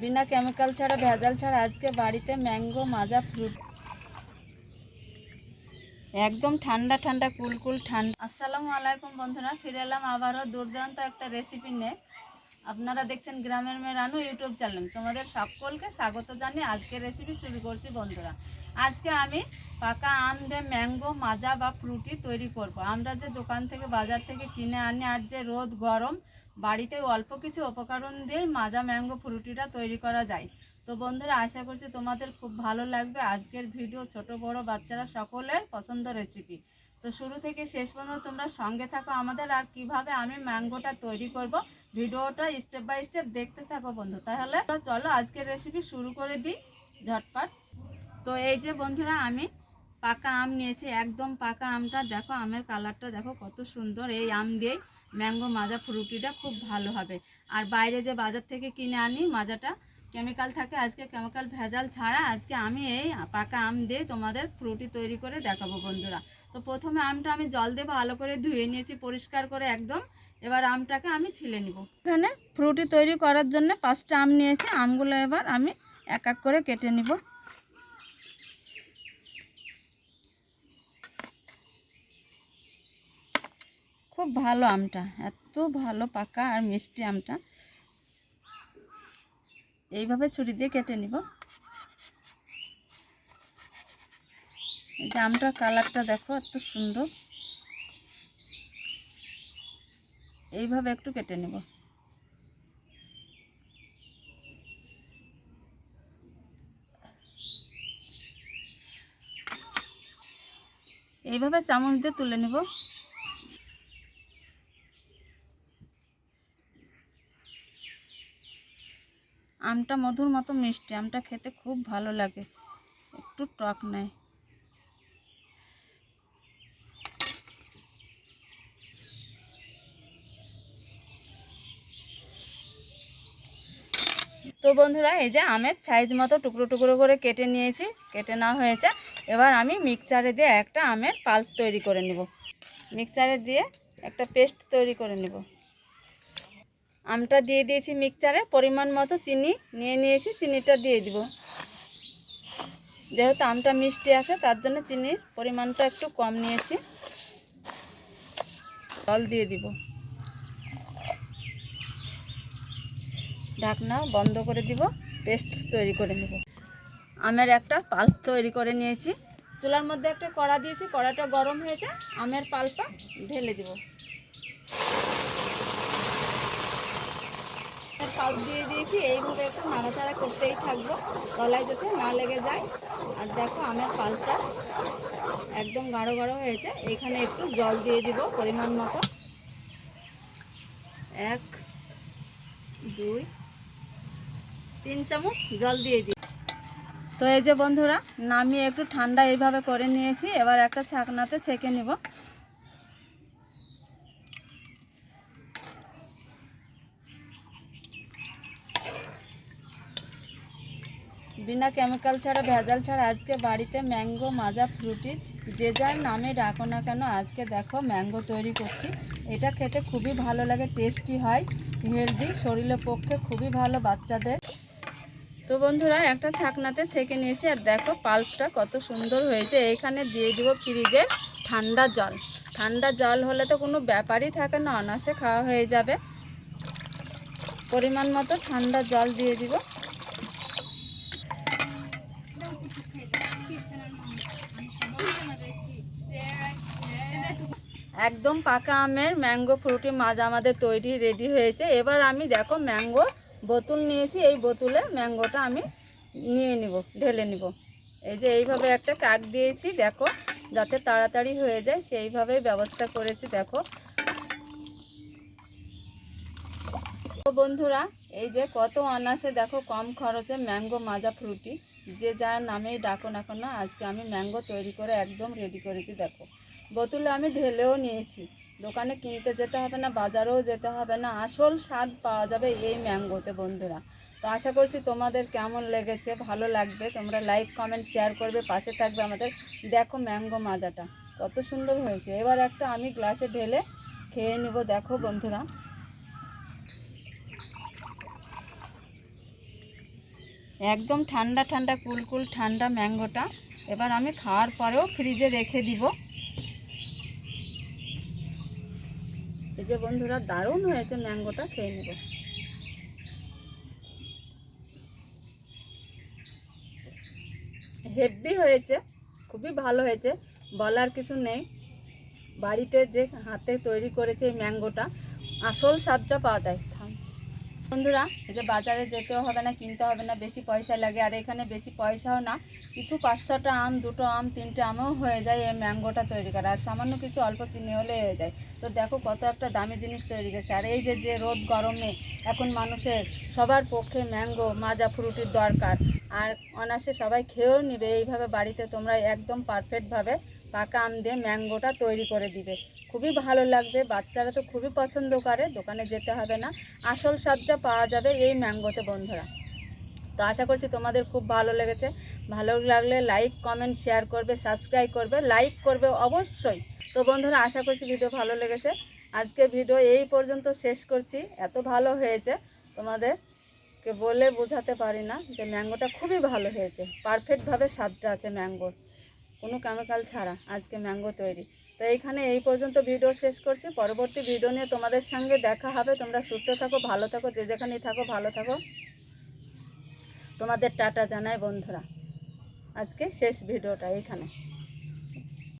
বিনা chemical ছাড়া, ভেজাল ছাড়া আজকে বাড়িতে ম্যাঙ্গো, মাজা, ফ্রুট। একদম ঠান্ডা ঠান্ডা কুলকুল ঠান্ডা। আসসালামু আলাইকুম বন্ধুরা, ফিরে এলাম আবারও দুর্দান্ত একটা রেসিপি নিয়ে। আপনারা দেখছেন গ্রামের মেয়ে রানু ইউটিউব চ্যানেল। তোমাদের সকলকে স্বাগত জানিয়ে আজকে রেসিপি শুরু করছি বন্ধুরা। আজকে আমি পাকা আম দিয়ে ম্যাঙ্গো, মাজা বা ফ্রুটি তৈরি করব। আমরা যে দোকান থেকে, বাজার থেকে কিনে আনি, আর যে রোদ গরম বাড়িতে অল্প কিছু উপকরণ দিয়ে মাজা ম্যাঙ্গো ফ্রুটিটা তৈরি করা যায়। তো বন্ধুরা, আশা করছি তোমাদের খুব ভালো লাগবে। আজকের ভিডিও ছোট, বড় বাচ্চারা সকলের পছন্দ রেসিপি তো শুরু থেকে শেষ পর্যন্ত তোমরা সঙ্গে থাকো। আমাদের আর কীভাবে আমি ম্যাঙ্গোটা তৈরি করব, ভিডিওটা স্টেপ বাই স্টেপ দেখতে থাকো বন্ধু। তাহলে চলো আজকের রেসিপি শুরু করে দিই ঝটপট। তো এই যে বন্ধুরা, আমি পাকা আম নিয়েছি, একদম পাকা আমটা। দেখো, আমের কালারটা দেখো, কত সুন্দর। এই আম দিয়েই ম্যাঙ্গো মাজা ফ্রুটিটা খুব ভালো হবে। আর বাইরে যে বাজার থেকে কিনে আনি মাজাটা, কেমিক্যাল থাকে, আজকে কেমিক্যাল ভেজাল ছাড়া আজকে আমি এই পাকা আম দিয়ে তোমাদের ফ্রুটি তৈরি করে দেখাবো বন্ধুরা। তো প্রথমে আমটা আমি জল দিয়ে ভালো করে ধুয়ে নিয়েছি, পরিষ্কার করে একদম। এবার আমটাকে আমি ছিলে নিব। এখানে ফ্রুটি তৈরি করার জন্য পাঁচটা আম নিয়েছি, আমগুলো এবার আমি এক এক করে কেটে নিব। খুব ভালো আমটা, এত ভালো পাকা আর মিষ্টি আমটা। এইভাবে ছুরি দিয়ে কেটে নিব। এই যে আমটার কালারটা দেখো, এত সুন্দর। এইভাবে একটু কেটে নেব। এইভাবে চামচ দিয়ে তুলে নেব। আমটা মধুর মতো মিষ্টি, আমটা খেতে খুব ভালো লাগে। একটু টক নেয়। তো বন্ধুরা, এই যে আমের সাইজ মতো টুকরো টুকরো করে কেটে নিয়েছি। কেটে নেওয়া হয়েছে। এবার আমি মিক্সচারে দিয়ে একটা আমের পাল্প তৈরি করে নেব। মিক্সচারে দিয়ে একটা পেস্ট তৈরি করে নেব। আমটা দিয়ে দিয়েছি মিক্সচারে, পরিমাণ মতো চিনি নিয়ে নিয়েছি, চিনিটা দিয়ে দিব। যেহেতু আমটা মিষ্টি আছে, তার জন্য চিনির পরিমাণটা একটু কম নিয়েছি। জল দিয়ে দিব। ঢাকনা বন্ধ করে দিব, পেস্ট তৈরি করে নেব। আমের একটা পাল্প তৈরি করে নিয়েছি। চুলার মধ্যে একটা কড়া দিয়েছি, কড়াটা গরম হয়েছে, আমের পাল্পটা ঢেলে দিব। পাল্প দিয়ে দিয়েছি, এইভাবে একটু নাড়াচাড়া করতেই থাকব। তলায় যাতে না লেগে যায়। আর দেখো আমের পাল্পটা একদম গাঢ় গাঢ় হয়েছে। এখানে একটু জল দিয়ে দিব পরিমাণ মতো। এক, দুই, তিন চামচ জল দিয়ে দিই। তো এই যে বন্ধুরা, নামিয়ে একটু ঠান্ডা এইভাবে করে নিয়েছি। এবার একটা ছাকনাতে ছেঁকে নেব। বিনা কেমিক্যাল ছাড়া, ভেজাল ছাড়া আজকে বাড়িতে ম্যাঙ্গো মাজা ফ্রুটি, যে যার নামে ডাকো না কেন, আজকে দেখো ম্যাঙ্গো তৈরি করছি। এটা খেতে খুবই ভালো লাগে টেস্টি হয় হেলদি শরীরের পক্ষে খুবই ভালো বাচ্চাদের। তো বন্ধুরা, একটা ছাকনাতে ছেঁকে নিয়েছি, আর দেখো পাল্পটা কত সুন্দর হয়েছে। এখানে দিয়ে দিব ফ্রিজে ঠান্ডা জল। ঠান্ডা জল হলে তো কোনো ব্যাপারই থাকে না অনাসে খাওয়া হয়ে যাবে। পরিমাণ মতো ঠান্ডা জল দিয়ে দিব। একদম পাকা আমের ম্যাঙ্গো ফ্রুটি মাজা আমাদের তৈরি, রেডি হয়েছে। এবার আমি দেখো ম্যাঙ্গোর বোতল নিয়েছি, এই বোতলে ম্যাঙ্গোটা আমি নিয়ে নিব, ঢেলে নিব। এই যে এইভাবে একটা কাক দিয়েছি, দেখো, যাতে তাড়াতাড়ি হয়ে যায় সেইভাবেই ব্যবস্থা করেছি, দেখো। বন্ধুরা, এই যে কত অনাসে দেখো কম খরচে ম্যাঙ্গো মাজা ফ্রুটি, যে যার নামেই ডাকো না কেন, আজকে আমি ম্যাঙ্গো তৈরি করে একদম রেডি করেছি, দেখো। বোতলে আমি ঢেলেও নিয়েছি। দোকানে কিনতে যেতে হবে না, বাজারেও যেতে হবে না। আসল স্বাদ পাওয়া যাবে এই ম্যাঙ্গোতে, বন্ধুরা। তো আশা করছি তোমাদের কেমন লেগেছে, ভালো লাগবে। তোমরা লাইক, কমেন্ট, শেয়ার করবে, পাশে থাকবে আমাদের দেখো ম্যাঙ্গো মাজাটা। কত সুন্দর হয়েছে। এবার একটা আমি গ্লাসে ঢেলে খেয়ে নিব, দেখো বন্ধুরা। একদম ঠান্ডা ঠান্ডা, কুলকুল ঠান্ডা ম্যাঙ্গোটা। এবার আমি খাওয়ার পরেও ফ্রিজে রেখে দিব। এই যে বন্ধুরা, দারুণ হয়েছে ম্যাঙ্গোটা, খেয়ে নেব হেভি হয়েছে, খুবই ভালো হয়েছে, বলার কিছু নেই বাড়িতে যে হাতে তৈরি করেছে এই ম্যাঙ্গোটা, আসল স্বাদটা পাওয়া যায়। বন্ধুরা, এই যে বাজারে যেতেও হবে না, কিনতে হবে না, বেশি পয়সা লাগে, আর এখানে বেশি পয়সাও না। কিছু পাঁচ ছটা আম, দুটো আম, তিনটে আমও হয়ে যায় এই ম্যাঙ্গোটা তৈরি করা, আর সামান্য কিছু অল্প চিনি হলে হয়ে যায়। তো দেখো কত একটা দামি জিনিস তৈরি করছে, আর এই যে যে রোদ গরমে এখন মানুষের সবার পক্ষে ম্যাঙ্গো, মাজা, ফ্রুটির দরকার, আর অনায়াসে সবাই খেয়েও নিবে, এইভাবে বাড়িতে তোমরা একদম পারফেক্টভাবে পাকা আম দিয়ে ম্যাঙ্গোটা তৈরি করে দিবে। খুবই ভালো লাগবে, বাচ্চারা তো খুবই পছন্দ করে, দোকানে যেতে হবে না। আসল স্বাদটা পাওয়া যাবে এই ম্যাঙ্গোতে, বন্ধুরা। তো আশা করছি তোমাদের খুব ভালো লেগেছে। ভালো লাগলে লাইক, কমেন্ট, শেয়ার করবে, সাবস্ক্রাইব করবে, লাইক করবে অবশ্যই। তো বন্ধুরা, আশা করছি ভিডিও ভালো লেগেছে। আজকে ভিডিও এই পর্যন্ত শেষ করছি। এত ভালো হয়েছে, তোমাদেরকে বলে বোঝাতে পারি না যে ম্যাঙ্গোটা খুবই ভালো হয়েছে। পারফেক্টভাবে স্বাদটা আছে ম্যাঙ্গোর। কোনো কেমিক্যাল ছাড়া আজকে ম্যাঙ্গো তৈরি। তো এইখানে এই পর্যন্ত ভিডিও শেষ করছি। পরবর্তী ভিডিও নিয়ে তোমাদের সঙ্গে দেখা হবে। তোমরা সুস্থ থাকো, ভালো থাকো, যে যেখানেই থাকো, ভালো থাকো। তোমাদের টাটা জানাই বন্ধুরা। আজকে শেষ ভিডিওটা এইখানে